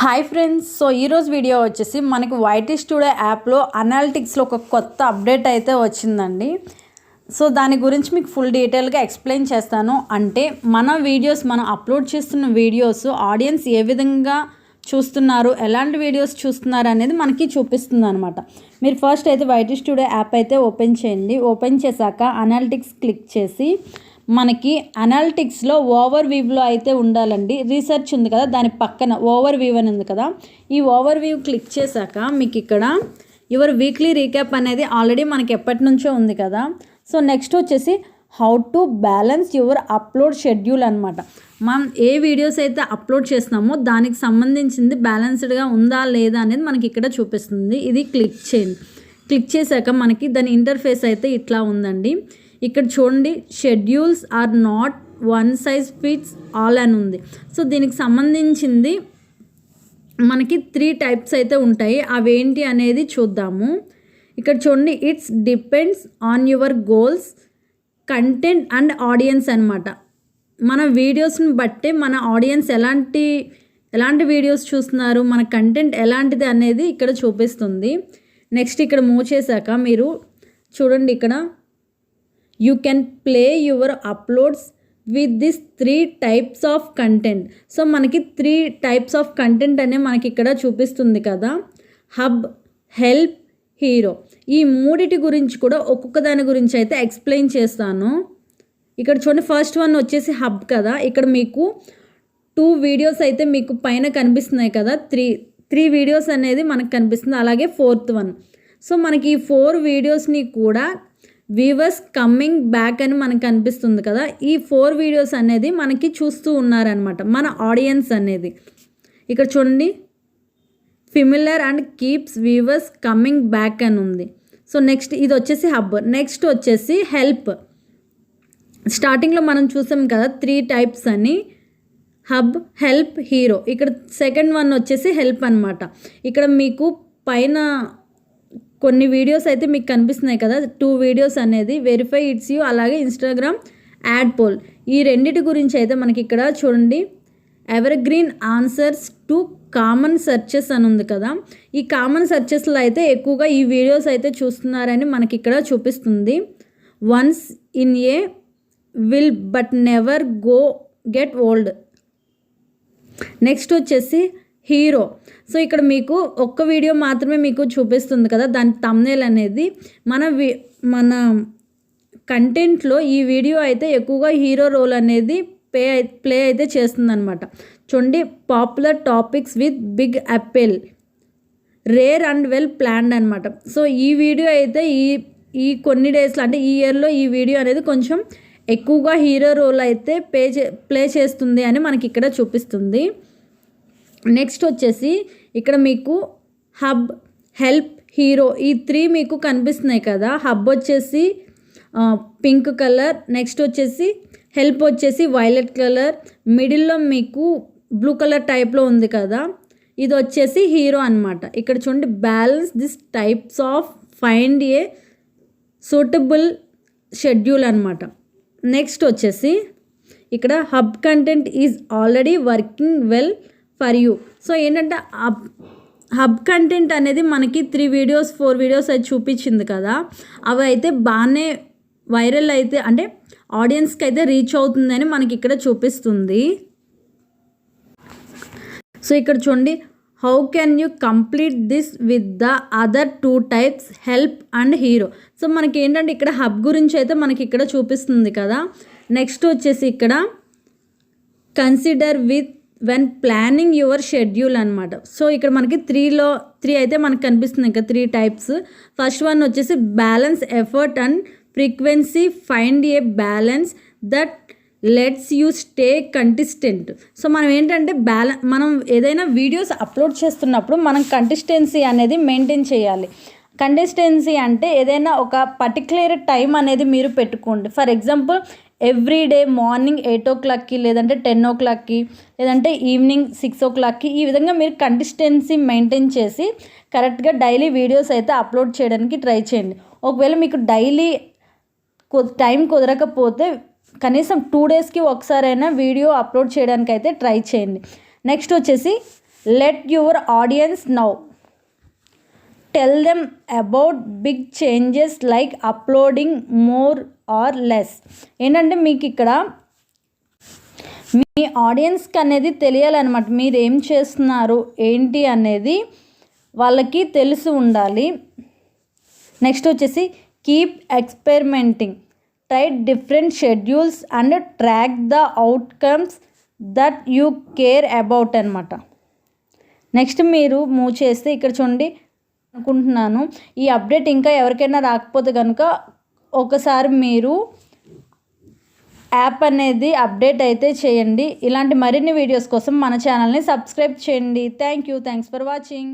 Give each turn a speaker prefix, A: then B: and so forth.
A: Hi friends so ఈరోజు video వచ్చేసి మనకి వైటీ స్టూడియో యాప్లో అనాలిటిక్స్లో ఒక కొత్త అప్డేట్ అయితే వచ్చిందండి. సో దాని గురించి మీకు ఫుల్ డీటెయిల్గా ఎక్స్ప్లెయిన్ చేస్తాను. అంటే మన వీడియోస్ మనం అప్లోడ్ చేస్తున్న వీడియోస్ ఆడియన్స్ ఏ విధంగా చూస్తున్నారు ఎలాంటి వీడియోస్ చూస్తున్నారు అనేది మనకి చూపిస్తుంది అనమాట మీరు ఫస్ట్ అయితే వైటీ స్టూడియో యాప్ అయితే ఓపెన్ చేయండి. ఓపెన్ చేశాక అనాలిటిక్స్ క్లిక్ చేసి మనకి అనాలిటిక్స్లో ఓవర్ వ్యూలో అయితే ఉండాలండి. రీసెర్చ్ ఉంది కదా దాని పక్కన ఓవర్ వ్యూ అని ఉంది కదా. ఈ ఓవర్ వ్యూ క్లిక్ చేశాక మీకు ఇక్కడ యువర్ వీక్లీ రీక్యాప్ అనేది ఆల్రెడీ మనకి ఎప్పటి నుంచో ఉంది కదా. సో నెక్స్ట్ వచ్చేసి how to balance your upload schedule అనమాట మనం ఏ వీడియోస్ అయితే అప్లోడ్ చేస్తున్నామో దానికి సంబంధించింది బ్యాలెన్స్డ్గా ఉందా లేదా అనేది మనకి ఇక్కడ చూపిస్తుంది. ఇది క్లిక్ చేయండి. క్లిక్ చేశాక మనకి దాని ఇంటర్ఫేస్ అయితే ఇట్లా ఉందండి. ఇక్కడ చూడండి schedules are not one size fits all అని ఉంది. సో దీనికి సంబంధించింది మనకి త్రీ టైప్స్ అయితే ఉంటాయి. అవేంటి అనేది చూద్దాము. ఇక్కడ చూడండి it's depends on your goals content and audience అనమాట మన వీడియోస్ని బట్టే మన ఆడియన్స్ ఎలాంటి ఎలాంటి వీడియోస్ చూస్తున్నారు మన కంటెంట్ ఎలాంటిది అనేది ఇక్కడ చూపిస్తుంది. నెక్స్ట్ ఇక్కడ మూవ్ చేశాక మీరు చూడండి ఇక్కడ you can play your uploads with this three types of content so మనకి త్రీ టైప్స్ ఆఫ్ కంటెంట్ అనే మనకి ఇక్కడ చూపిస్తుంది కదా. హబ్ హెల్ప్ హీరో ఈ మూడిటి గురించి కూడా ఒక్కొక్క దాని గురించి అయితే ఎక్స్ప్లెయిన్ చేస్తాను. ఇక్కడ చూడండి ఫస్ట్ వన్ వచ్చేసి హబ్ కదా. ఇక్కడ మీకు టూ వీడియోస్ అయితే మీకు పైన కనిపిస్తున్నాయి కదా. త్రీ త్రీ వీడియోస్ అనేది మనకు కనిపిస్తుంది. అలాగే ఫోర్త్ వన్ సో మనకి ఈ ఫోర్ వీడియోస్ని కూడా వ్యూవర్స్ కమ్మింగ్ బ్యాక్ అని మనకు కనిపిస్తుంది కదా ఈ ఫోర్ వీడియోస్ అనేది మనకి చూస్తూ ఉన్నారనమాట మన ఆడియన్స్ అనేది. ఇక్కడ చూడండి familiar and keeps viewers coming back అని ఉంది. సో నెక్స్ట్ ఇది వచ్చేసి హబ్ నెక్స్ట్ వచ్చేసి హెల్ప్. స్టార్టింగ్లో మనం చూసాం కదా త్రీ టైప్స్ అని. Hub help hero. ఇక్కడ సెకండ్ వన్ వచ్చేసి హెల్ప్ అనమాట ఇక్కడ మీకు పైన కొన్ని వీడియోస్ అయితే మీకు కనిపిస్తున్నాయి కదా టూ వీడియోస్ అనేది వెరిఫై ఇట్స్ యూ అలాగే ఇన్స్టాగ్రామ్ యాడ్ పోల్ ఈ రెండిటి గురించి అయితే మనకి ఇక్కడ చూడండి. Evergreen answers to common searches అని ఉంది కదా. ఈ కామన్ సెర్చెస్లో అయితే ఎక్కువగా ఈ వీడియోస్ అయితే చూస్తున్నారని మనకి ఇక్కడ చూపిస్తుంది. Once in a while but never go get old next వచ్చేసి హీరో. సో ఇక్కడ మీకు ఒక్క వీడియో మాత్రమే మీకు చూపిస్తుంది కదా దాని తమ్నేల్ అనేది. మన వి మన కంటెంట్లో ఈ వీడియో అయితే ఎక్కువగా హీరో రోల్ అనేది పే ప్లే అయితే చేస్తుందన్నమాట. చూడండి popular topics with big appeal rare and well planned అనమాట సో ఈ వీడియో అయితే ఈ ఈ కొన్ని డేస్లో అంటే ఈ ఇయర్లో ఈ వీడియో అనేది కొంచెం ఎక్కువగా హీరో రోల్ అయితే పే చే ప్లే చేస్తుంది అని మనకి ఇక్కడ చూపిస్తుంది. నెక్స్ట్ వచ్చేసి ఇక్కడ మీకు హబ్ హెల్ప్ హీరో ఈ త్రీ మీకు కనిపిస్తున్నాయి కదా. హబ్ వచ్చేసి పింక్ కలర్ నెక్స్ట్ వచ్చేసి హెల్ప్ వచ్చేసి వైలెట్ కలర్ మిడిల్లో మీకు బ్లూ కలర్ టైప్లో ఉంది కదా. ఇది వచ్చేసి హీరో అనమాట ఇక్కడ చూడండి balance this types of find a suitable schedule అనమాట నెక్స్ట్ వచ్చేసి ఇక్కడ hub content is already working well for you. So ఏంటంటే హబ్ హబ్ కంటెంట్ అనేది మనకి త్రీ వీడియోస్ ఫోర్ వీడియోస్ అయితే చూపించింది కదా. అవి అయితే బాగానే వైరల్ అయితే అంటే ఆడియన్స్కి అయితే రీచ్ అవుతుందని మనకి ఇక్కడ చూపిస్తుంది. సో ఇక్కడ చూడండి how can you complete this with the other two types help and hero. So మనకి ఏంటంటే ఇక్కడ హబ్ గురించి అయితే మనకి ఇక్కడ చూపిస్తుంది కదా. నెక్స్ట్ వచ్చేసి ఇక్కడ consider with when planning your schedule అనమాట సో ఇక్కడ మనకి త్రీలో త్రీ అయితే మనకు కనిపిస్తుంది ఇంకా త్రీ టైప్స్ ఫస్ట్ వన్ వచ్చేసి balance effort and frequency find a balance that lets you stay consistent so మనం ఏంటంటే బ్యాలెన్స్ మనం ఏదైనా వీడియోస్ అప్లోడ్ చేస్తున్నప్పుడు మనం కంటిస్టెన్సీ అనేది మెయింటైన్ చేయాలి. కంటిస్టెన్సీ అంటే ఏదైనా ఒక పర్టికులర్ టైం అనేది మీరు పెట్టుకోండి. For example every day morning eight ఓ క్లాక్కి లేదంటే టెన్ ఓ క్లాక్కి లేదంటే ఈవినింగ్ సిక్స్ ఓ క్లాక్కి ఈ విధంగా మీరు కంటిస్టెన్సీ మెయింటైన్ చేసి కరెక్ట్గా డైలీ వీడియోస్ అయితే అప్లోడ్ చేయడానికి ట్రై చేయండి. ఒకవేళ మీకు డైలీ టైం కుదరకపోతే కనీసం టూ డేస్కి ఒకసారైనా వీడియో అప్లోడ్ చేయడానికి అయితే ట్రై చేయండి. నెక్స్ట్ వచ్చేసి let your audience now. Tell them about big changes like uploading more or less. ఏంటంటే మీకు ఇక్కడ మీ ఆడియన్స్కి అనేది తెలియాలన్నమాట. మీరు ఏం చేస్తున్నారు? ఏంటి అనేది వాళ్ళకి తెలిసి ఉండాలి. నెక్స్ట్ వచ్చేసి keep experimenting. Try different schedules and track the outcomes that you care about అనమాట నెక్స్ట్ మీరు మూవ్ చేస్తే ఇక్కడ చూడండి అనుకుంటున్నాను. ఈ అప్డేట్ ఇంకా ఎవరికైనా రాకపోతే కనుక ఒకసారి మీరు యాప్ అనేది అప్డేట్ అయితే చేయండి. ఇలాంటి మరిన్ని వీడియోస్ కోసం మన ఛానల్ని సబ్స్క్రైబ్ చేయండి. Thank you thanks for watching